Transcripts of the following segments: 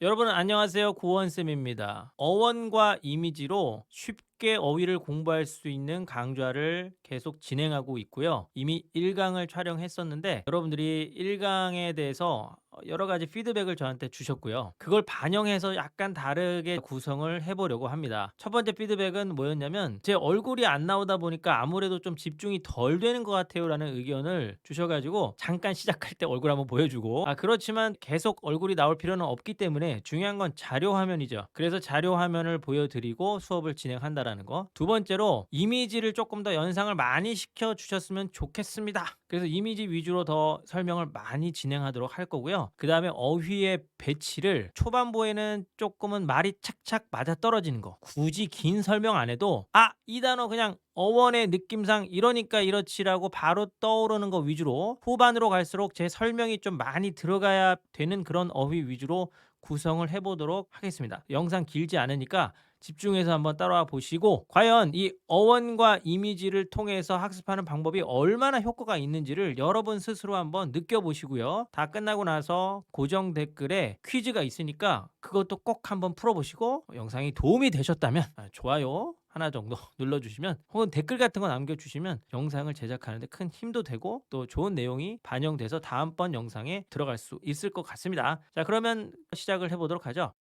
여러분 안녕하세요. 고원쌤입니다. 어원과 이미지로 쉽게 어휘를 공부할 수 있는 강좌를 계속 진행하고 있고요. 이미 1강을 촬영했었는데 여러분들이 1강에 대해서 여러 가지 피드백을 저한테 주셨고요. 그걸 반영해서 약간 다르게 구성을 해보려고 합니다. 첫 번째 피드백은 뭐였냐면 제 얼굴이 안 나오다 보니까 아무래도 좀 집중이 덜 되는 것 같아요라는 의견을 주셔가지고 잠깐 시작할 때 얼굴 한번 보여주고 아 그렇지만 계속 얼굴이 나올 필요는 없기 때문에 중요한 건 자료 화면이죠. 그래서 자료 화면을 보여드리고 수업을 진행한다라는 거. 두 번째로 이미지를 조금 더 연상을 많이 시켜 주셨으면 좋겠습니다. 그래서 이미지 위주로 더 설명을 많이 진행하도록 할 거고요. 그 다음에 어휘의 배치를 초반부에는 조금은 말이 착착 맞아 떨어지는 거. 굳이 긴 설명 안 해도 아, 이 단어 그냥 어원의 느낌상 이러니까 이렇지라고 바로 떠오르는 거 위주로 후반으로 갈수록 제 설명이 좀 많이 들어가야 되는 그런 어휘 위주로 구성을 해보도록 하겠습니다. 영상 길지 않으니까 집중해서 한번 따라와 보시고 과연 이 어원과 이미지를 통해서 학습하는 방법이 얼마나 효과가 있는지를 여러분 스스로 한번 느껴보시고요. 다 끝나고 나서 고정 댓글에 퀴즈가 있으니까 그것도 꼭 한번 풀어보시고 영상이 도움이 되셨다면 아, 좋아요 하나 정도 눌러주시면 혹은 댓글 같은 거 남겨주시면 영상을 제작하는데 큰 힘도 되고 또 좋은 내용이 반영돼서 다음번 영상에 들어갈 수 있을 것 같습니다. 자 그러면 시작을 해보도록 하죠.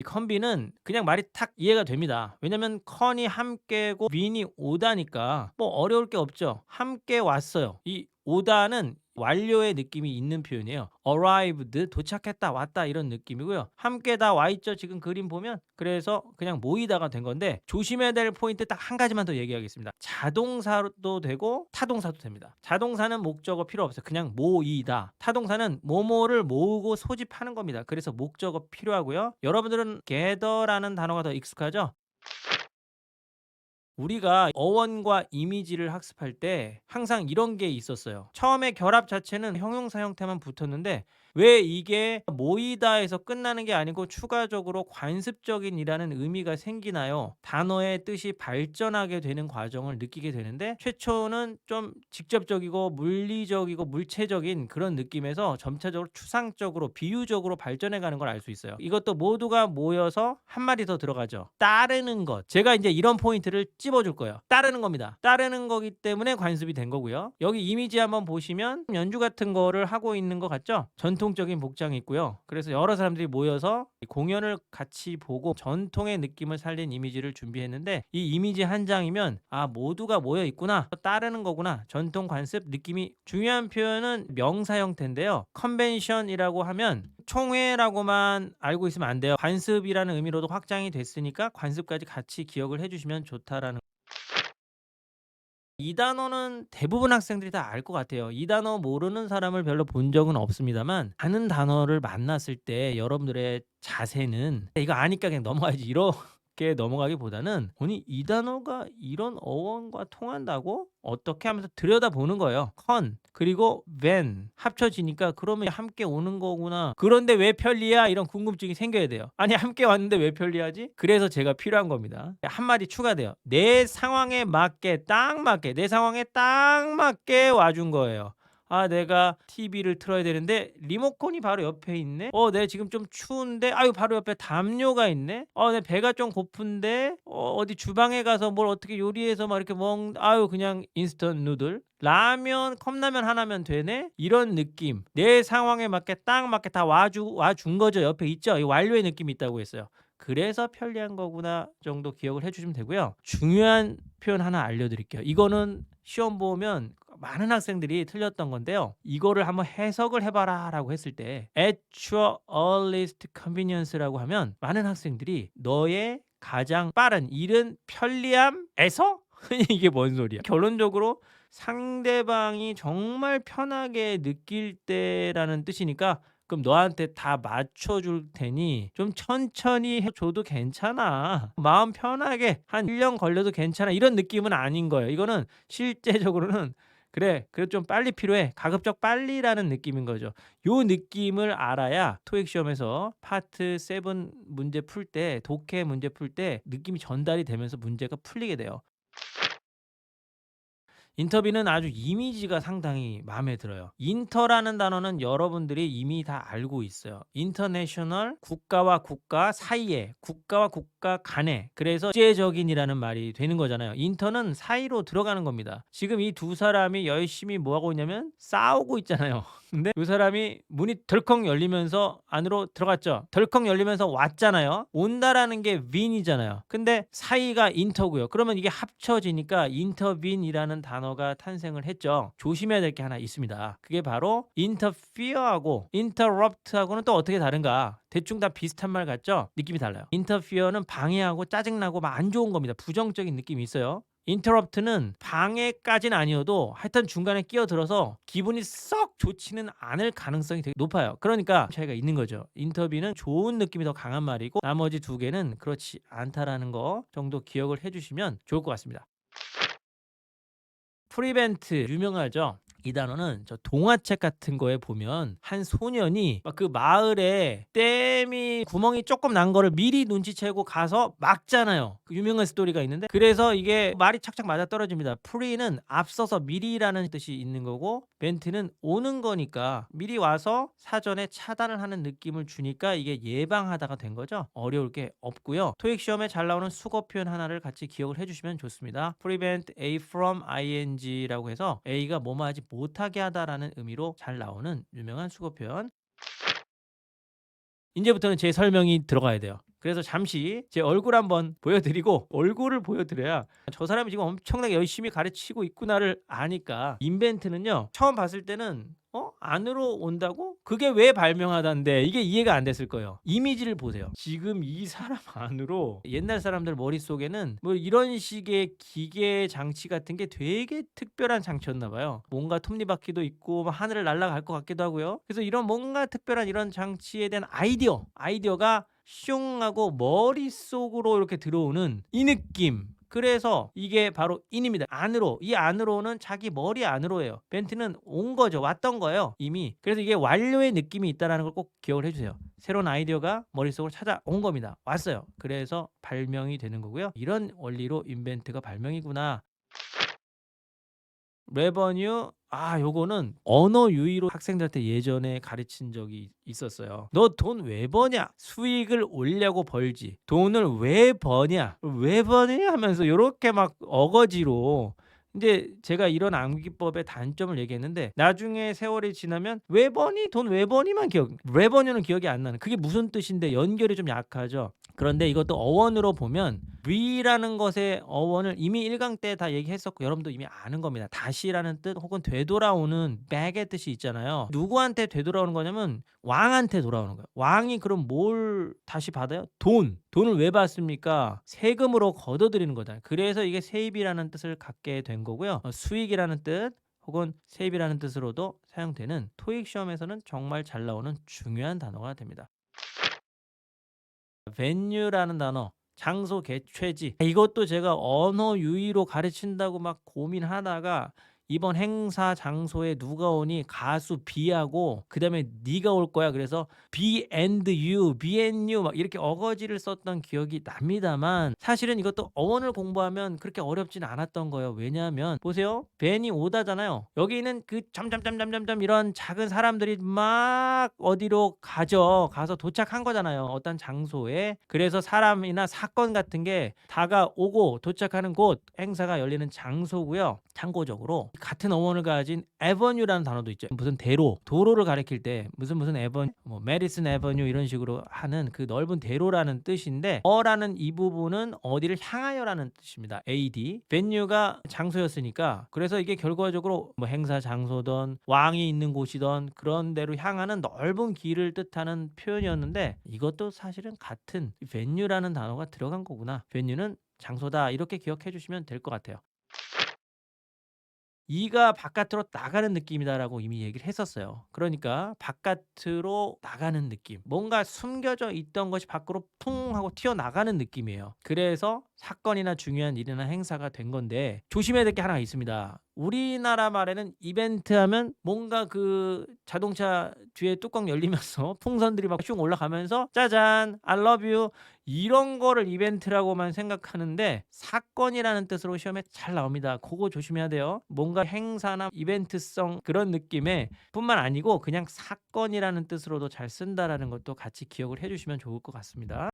이 컨비는 그냥 말이 탁 이해가 됩니다. 왜냐면 컨이 함께고 윈이 오다니까 뭐 어려울 게 없죠. 함께 왔어요. 이 오다는 완료의 느낌이 있는 표현이에요. arrived 도착했다 왔다 이런 느낌이고요. 함께 다 와 있죠. 지금 그림 보면 그래서 그냥 모이다가 된 건데 조심해야 될 포인트 딱 한 가지만 더 얘기하겠습니다. 자동사도 되고 타동사도 됩니다. 자동사는 목적어 필요 없어요. 그냥 모이다. 타동사는 모모를 모으고 소집하는 겁니다. 그래서 목적어 필요하고요. 여러분들은 gather라는 단어가 더 익숙하죠? 우리가 어원과 이미지를 학습할 때 항상 이런 게 있었어요. 처음에 결합 자체는 형용사 형태만 붙었는데 왜 이게 모이다에서 끝나는 게 아니고 추가적으로 관습적인이라는 의미가 생기나요? 단어의 뜻이 발전하게 되는 과정을 느끼게 되는데 최초는 좀 직접적이고 물리적이고 물체적인 그런 느낌에서 점차적으로 추상적으로 비유적으로 발전해 가는 걸 알 수 있어요. 이것도 모두가 모여서 한 마디 더 들어가죠. 따르는 것. 제가 이제 이런 포인트를 찝어 줄 거예요. 따르는 겁니다. 따르는 거기 때문에 관습이 된 거고요. 여기 이미지 한번 보시면 연주 같은 거를 하고 있는 것 같죠? 전통 적인 복장이 있고요. 그래서 여러 사람들이 모여서 공연을 같이 보고 전통의 느낌을 살린 이미지를 준비했는데 이 이미지 한 장이면 아 모두가 모여 있구나 따르는 거구나 전통 관습 느낌이 중요한 표현은 명사 형태인데요. 컨벤션이라고 하면 총회라고만 알고 있으면 안 돼요. 관습이라는 의미로도 확장이 됐으니까 관습까지 같이 기억을 해주시면 좋다라는. 이 단어는 대부분 학생들이 다 알 것 같아요. 이 단어 모르는 사람을 별로 본 적은 없습니다만 아는 단어를 만났을 때 여러분들의 자세는 이거 아니까 그냥 넘어가야지 이 렇게 넘어가기보다는 아니 이 단어가 이런 어원과 통한다고 어떻게 하면서 들여다보는 거예요. 컨 그리고 ven 합쳐지니까 그러면 함께 오는 거구나. 그런데 왜 편리야? 이런 궁금증이 생겨야 돼요. 아니 함께 왔는데 왜 편리하지? 그래서 제가 필요한 겁니다. 한 마디 추가돼요. 내 상황에 맞게 딱 맞게 내 상황에 딱 맞게 와준 거예요. 아 내가 TV를 틀어야 되는데 리모컨이 바로 옆에 있네. 어, 내 지금 좀 추운데? 아유 바로 옆에 담요가 있네. 어, 내 배가 좀 고픈데? 어, 어디 주방에 가서 뭘 어떻게 요리해서 막 이렇게 먹 아유 그냥 인스턴트 누들. 라면 컵라면 하나면 되네? 이런 느낌. 내 상황에 맞게 딱 맞게 다 와주 와준 거죠. 옆에 있죠? 이 완료의 느낌이 있다고 했어요. 그래서 편리한 거구나 정도 기억을 해주시면 되고요. 중요한 표현 하나 알려드릴게요. 이거는 시험 보면 많은 학생들이 틀렸던 건데요. 이거를 한번 해석을 해봐라 라고 했을 때 at your earliest convenience라고 하면 많은 학생들이 너의 가장 빠른 이른 편리함에서 이게 뭔 소리야. 결론적으로 상대방이 정말 편하게 느낄 때라는 뜻이니까 그럼 너한테 다 맞춰줄 테니 좀 천천히 해줘도 괜찮아. 마음 편하게 한 1년 걸려도 괜찮아. 이런 느낌은 아닌 거예요. 이거는 실제적으로는 그래, 그래 좀 빨리 필요해. 가급적 빨리라는 느낌인 거죠. 요 느낌을 알아야 토익 시험에서 파트 7 문제 풀 때, 독해 문제 풀 때 느낌이 전달이 되면서 문제가 풀리게 돼요. 인터비는 아주 이미지가 상당히 마음에 들어요. 인터라는 단어는 여러분들이 이미 다 알고 있어요. 인터내셔널 국가와 국가 사이에 국가와 국가 간에 그래서 국제적인이라는 말이 되는 거잖아요. 인터는 사이로 들어가는 겁니다. 지금 이 두 사람이 열심히 뭐 하고 있냐면 싸우고 있잖아요. 근데 두 사람이 문이 덜컥 열리면서 안으로 들어갔죠. 덜컥 열리면서 왔잖아요. 온다라는 게 윈이잖아요. 근데 사이가 인터고요. 그러면 이게 합쳐지니까 인터빈이라는 단어가 탄생을 했죠. 조심해야 될 게 하나 있습니다. 그게 바로 interfere하고 interrupt하고는 또 어떻게 다른가? 대충 다 비슷한 말 같죠? 느낌이 달라요. interfere는 방해하고 짜증나고 막 안 좋은 겁니다. 부정적인 느낌이 있어요. 인터럽트는 방해까지는 아니어도 하여튼 중간에 끼어들어서 기분이 썩 좋지는 않을 가능성이 되게 높아요. 그러니까 차이가 있는 거죠. 인터비는 좋은 느낌이 더 강한 말이고 나머지 두 개는 그렇지 않다라는 거 정도 기억을 해주시면 좋을 것 같습니다. 프리벤트 유명하죠. 이 단어는 저 동화책 같은 거에 보면 한 소년이 막 그 마을에 댐이 구멍이 조금 난 거를 미리 눈치채고 가서 막잖아요. 그 유명한 스토리가 있는데 그래서 이게 말이 착착 맞아 떨어집니다. 프리는 앞서서 미리라는 뜻이 있는 거고 벤트는 오는 거니까 미리 와서 사전에 차단을 하는 느낌을 주니까 이게 예방하다가 된 거죠. 어려울 게 없고요. 토익 시험에 잘 나오는 수거 표현 하나를 같이 기억을 해주시면 좋습니다. prevent A from ing라고 해서 A가 뭐뭐 하지 못 하게 하다라는 의미로 잘 나오는 유명한 수거 표현. 이제부터는 제 설명이 들어가야 돼요. 그래서 잠시 제 얼굴 한번 보여드리고 얼굴을 보여드려야 저 사람이 지금 엄청나게 열심히 가르치고 있구나를 아니까 인벤트는요 처음 봤을 때는 어 안으로 온다고 그게 왜 발명하다인데 이게 이해가 안 됐을 거예요. 이미지를 보세요. 지금 이 사람 안으로 옛날 사람들 머릿속에는 뭐 이런 식의 기계 장치 같은 게 되게 특별한 장치였나 봐요. 뭔가 톱니바퀴도 있고 막 하늘을 날아갈 것 같기도 하고요. 그래서 이런 뭔가 특별한 이런 장치에 대한 아이디어 아이디어가 슝 하고 머릿속으로 이렇게 들어오는 이 느낌. 그래서 이게 바로 인입니다. 안으로. 이 안으로는 자기 머리 안으로예요. 벤트는 온 거죠. 왔던 거예요. 이미. 그래서 이게 완료의 느낌이 있다는 걸 꼭 기억을 해주세요. 새로운 아이디어가 머릿속으로 찾아온 겁니다. 왔어요. 그래서 발명이 되는 거고요. 이런 원리로 인벤트가 발명이구나. 레버뉴 아 요거는 언어 유희로 학생들한테 예전에 가르친 적이 있었어요. 너 돈 왜 버냐? 수익을 올려고 벌지. 돈을 왜 버냐? 왜 버냐 하면서 요렇게 막 어거지로 이제 제가 이런 암기법의 단점을 얘기했는데 나중에 세월이 지나면 왜 버니 돈 왜 버니만 기억 레버뉴는 기억이 안 나는 그게 무슨 뜻인데 연결이 좀 약하죠 그런데 이것도 어원으로 보면 위라는 것의 어원을 이미 1강 때 다 얘기했었고 여러분도 이미 아는 겁니다 다시라는 뜻 혹은 되돌아오는 back의 뜻이 있잖아요 누구한테 되돌아오는 거냐면 왕한테 돌아오는 거예요 왕이 그럼 뭘 다시 받아요? 돈 돈을 왜 받습니까? 세금으로 걷어들이는 거잖아요 그래서 이게 세입이라는 뜻을 갖게 된 거고요 어, 수익이라는 뜻 혹은 세입이라는 뜻으로도 사용되는 토익 시험에서는 정말 잘 나오는 중요한 단어가 됩니다. Venue라는 단어 장소 개최지. 이것도 제가 언어 유희로 가르친다고 막 고민하다가 이번 행사 장소에 누가 오니 가수 B하고 그다음에 네가 올 거야. 그래서 B and you, B and you 막 이렇게 어거지를 썼던 기억이 납니다만 사실은 이것도 어원을 공부하면 그렇게 어렵진 않았던 거예요. 왜냐하면 보세요. 벤이 오다잖아요. 여기 있는 그 점점점점점점 이런 작은 사람들이 막 어디로 가죠. 가서 도착한 거잖아요. 어떤 장소에. 그래서 사람이나 사건 같은 게 다가오고 도착하는 곳 행사가 열리는 장소고요. 참고적으로 같은 어원을 가진 에버뉴라는 단어도 있죠. 무슨 대로, 도로를 가리킬 때 무슨 무슨 에버뉴, 뭐 메리슨 에버뉴 이런 식으로 하는 그 넓은 대로라는 뜻인데 어라는 이 부분은 어디를 향하여라는 뜻입니다. AD. 베뉴가 장소였으니까 그래서 이게 결과적으로 뭐 행사 장소든 왕이 있는 곳이든 그런 데로 향하는 넓은 길을 뜻하는 표현이었는데 이것도 사실은 같은 베뉴라는 단어가 들어간 거구나. 베뉴는 장소다 이렇게 기억해 주시면 될 것 같아요. 이가 바깥으로 나가는 느낌이다라고 이미 얘기를 했었어요. 그러니까 바깥으로 나가는 느낌. 뭔가 숨겨져 있던 것이 밖으로 풍 하고 튀어나가는 느낌이에요. 그래서 사건이나 중요한 일이나 행사가 된 건데 조심해야 될 게 하나가 있습니다. 우리나라 말에는 이벤트 하면 뭔가 그 자동차 뒤에 뚜껑 열리면서 풍선들이 막쭉 올라가면서 짜잔 I love you 이런 거를 이벤트라고만 생각하는데 사건이라는 뜻으로 시험에 잘 나옵니다. 그거 조심해야 돼요. 뭔가 행사나 이벤트성 그런 느낌의 뿐만 아니고 그냥 사건이라는 뜻으로도 잘 쓴다라는 것도 같이 기억을 해주시면 좋을 것 같습니다.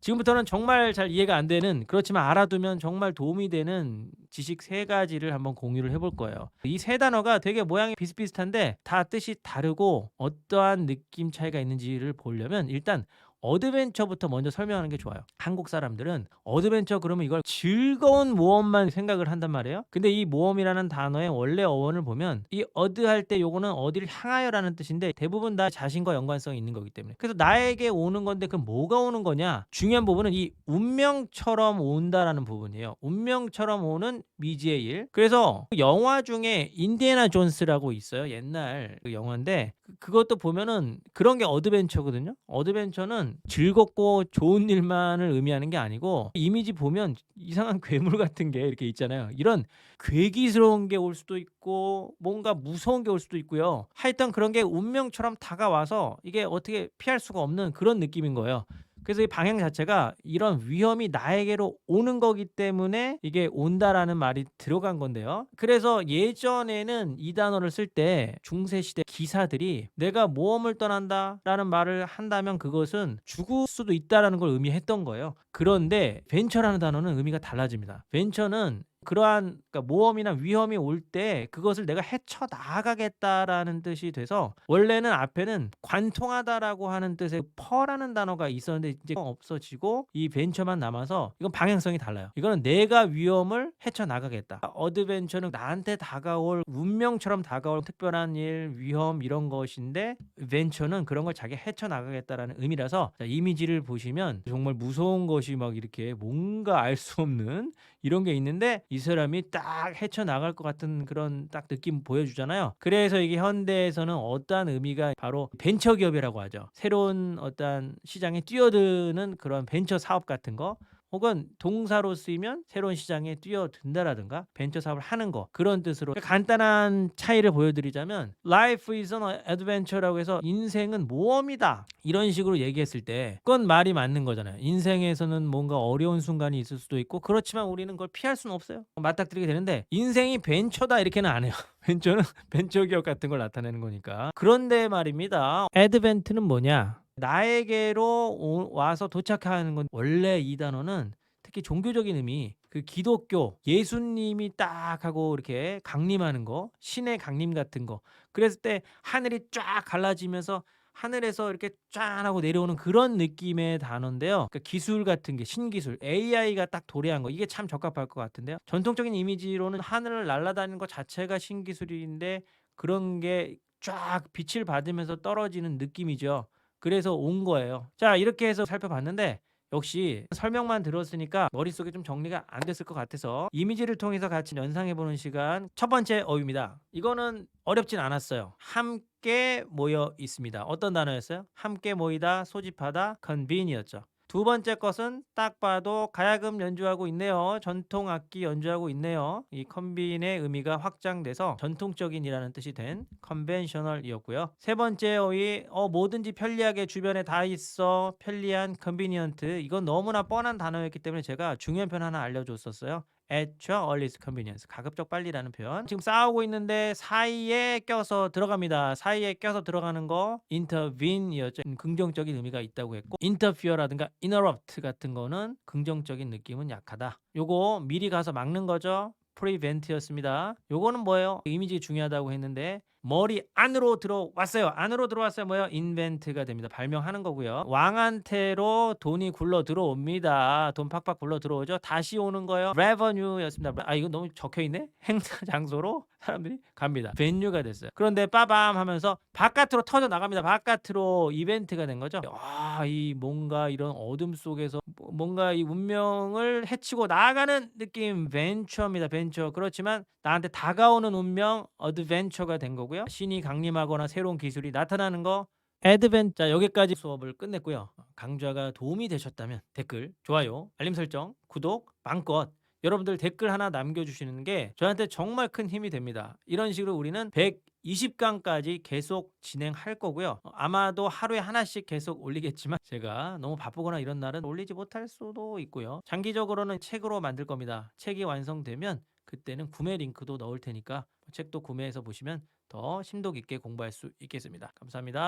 지금부터는 정말 잘 이해가 안 되는 그렇지만 알아두면 정말 도움이 되는 지식 세 가지를 한번 공유를 해볼 거예요. 이 세 단어가 되게 모양이 비슷비슷한데 다 뜻이 다르고 어떠한 느낌 차이가 있는지를 보려면 일단 어드벤처부터 먼저 설명하는 게 좋아요. 한국 사람들은 어드벤처 그러면 이걸 즐거운 모험만 생각을 한단 말이에요. 근데 이 모험이라는 단어의 원래 어원을 보면 이 어드 할 때 요거는 어디를 향하여라는 뜻인데 대부분 다 자신과 연관성이 있는 거기 때문에 그래서 나에게 오는 건데 그 뭐가 오는 거냐 중요한 부분은 이 운명처럼 온다라는 부분이에요. 운명처럼 오는 미지의 일. 그래서 영화 중에 인디애나 존스라고 있어요. 옛날 그 영화인데 그- 그것도 보면은 그런 게 어드벤처거든요. 어드벤처는 즐겁고 좋은 일만을 의미하는 게 아니고 이미지 보면 이상한 괴물 같은 게 이렇게 있잖아요. 이런 괴기스러운 게 올 수도 있고 뭔가 무서운 게 올 수도 있고요. 하여튼 그런 게 운명처럼 다가와서 이게 어떻게 피할 수가 없는 그런 느낌인 거예요. 그래서 이 방향 자체가 이런 위험이 나에게로 오는 거기 때문에 이게 온다라는 말이 들어간 건데요. 그래서 예전에는 이 단어를 쓸 때 중세 시대 기사들이 내가 모험을 떠난다라는 말을 한다면 그것은 죽을 수도 있다라는 걸 의미했던 거예요. 그런데 벤처라는 단어는 의미가 달라집니다. 벤처는 그러한 그러니까 모험이나 위험이 올 때 그것을 내가 헤쳐 나가겠다라는 뜻이 돼서 원래는 앞에는 관통하다라고 하는 뜻의 퍼라는 단어가 있었는데 이제 없어지고 이 벤처만 남아서 이건 방향성이 달라요. 이거는 내가 위험을 헤쳐 나가겠다. 어드벤처는 나한테 다가올 운명처럼 다가올 특별한 일, 위험 이런 것인데 벤처는 그런 걸 자기 헤쳐 나가겠다라는 의미라서 자, 이미지를 보시면 정말 무서운 것이 막 이렇게 뭔가 알 수 없는 이런 게 있는데 이 사람이 딱 헤쳐나갈 것 같은 그런 딱 느낌 보여주잖아요. 그래서 이게 현대에서는 어떠한 의미가 바로 벤처 기업이라고 하죠. 새로운 어떠한 시장에 뛰어드는 그런 벤처 사업 같은 거 혹은 동사로 쓰이면 새로운 시장에 뛰어든다라든가 벤처 사업을 하는 거 그런 뜻으로 간단한 차이를 보여드리자면 Life is an adventure라고 해서 인생은 모험이다. 이런 식으로 얘기했을 때 그건 말이 맞는 거잖아요. 인생에서는 뭔가 어려운 순간이 있을 수도 있고 그렇지만 우리는 그걸 피할 수는 없어요. 맞닥뜨리게 되는데 인생이 벤처다 이렇게는 안 해요. 벤처는 벤처 기업 같은 걸 나타내는 거니까. 그런데 말입니다. 애드벤트는 뭐냐 나에게로 오- 와서 도착하는 건 원래 이 단어는 특히 종교적인 의미 그 기독교 예수님이 딱 하고 이렇게 강림하는 거 신의 강림 같은 거 그랬을 때 하늘이 쫙 갈라지면서 하늘에서 이렇게 짠 하고 내려오는 그런 느낌의 단어인데요. 그러니까 기술 같은 게 신기술, AI가 딱 도래한 거 이게 참 적합할 것 같은데요. 전통적인 이미지로는 하늘을 날아다니는 것 자체가 신기술인데 그런 게 쫙 빛을 받으면서 떨어지는 느낌이죠. 그래서 온 거예요. 자, 이렇게 해서 살펴봤는데 역시 설명만 들었으니까 머릿속에 좀 정리가 안 됐을 것 같아서 이미지를 통해서 같이 연상해 보는 시간 첫 번째 어휘입니다. 이거는 어렵진 않았어요. 함께 모여 있습니다. 어떤 단어였어요? 함께 모이다, 소집하다, convene였죠. 두 번째 것은 딱 봐도 가야금 연주하고 있네요. 전통 악기 연주하고 있네요. 이 컨빈의 의미가 확장돼서 전통적인이라는 뜻이 된 컨벤셔널이었고요. 세 번째 어휘 어 뭐든지 편리하게 주변에 다 있어 편리한 컨비니언트 이건 너무나 뻔한 단어였기 때문에 제가 중요한 표현 하나 알려줬었어요. At your earliest convenience. 가급적 빨리라는 표현. 지금 싸우고 있는데 사이에 껴서 들어갑니다. 사이에 껴서 들어가는 거 intervene이었죠. 음, 긍정적인 의미가 있다고 했고 interfere라든가 interrupt 같은 거는 긍정적인 느낌은 약하다. 요거 미리 가서 막는 거죠. prevent였습니다. 요거는 뭐예요? 이미지 중요하다고 했는데 머리 안으로 들어왔어요. 안으로 들어왔어요. 뭐요? 인벤트가 됩니다. 발명하는 거고요. 왕한테로 돈이 굴러 들어옵니다. 돈 팍팍 굴러 들어오죠. 다시 오는 거요. revenue였습니다. 아 이거 너무 적혀 있네. 행사 장소로 사람들이 갑니다. venue가 됐어요. 그런데 빠밤 하면서 바깥으로 터져 나갑니다. 바깥으로 이벤트가 된 거죠. 아, 이 뭔가 이런 어둠 속에서 뭐- 뭔가 이 운명을 해치고 나아가는 느낌 벤처입니다. 벤처. 그렇지만 나한테 다가오는 운명 어드벤처가 된 거고요. 신이 강림하거나 새로운 기술이 나타나는 거 애드벤 자 여기까지 수업을 끝냈고요. 강좌가 도움이 되셨다면 댓글, 좋아요, 알림 설정, 구독 마음껏 여러분들 댓글 하나 남겨주시는 게 저한테 정말 큰 힘이 됩니다. 이런 식으로 우리는 120강까지 계속 진행할 거고요. 어, 아마도 하루에 하나씩 계속 올리겠지만 제가 너무 바쁘거나 이런 날은 올리지 못할 수도 있고요. 장기적으로는 책으로 만들 겁니다. 책이 완성되면 그때는 구매 링크도 넣을 테니까 책도 구매해서 보시면 더 심도 깊게 공부할 수 있겠습니다. 감사합니다.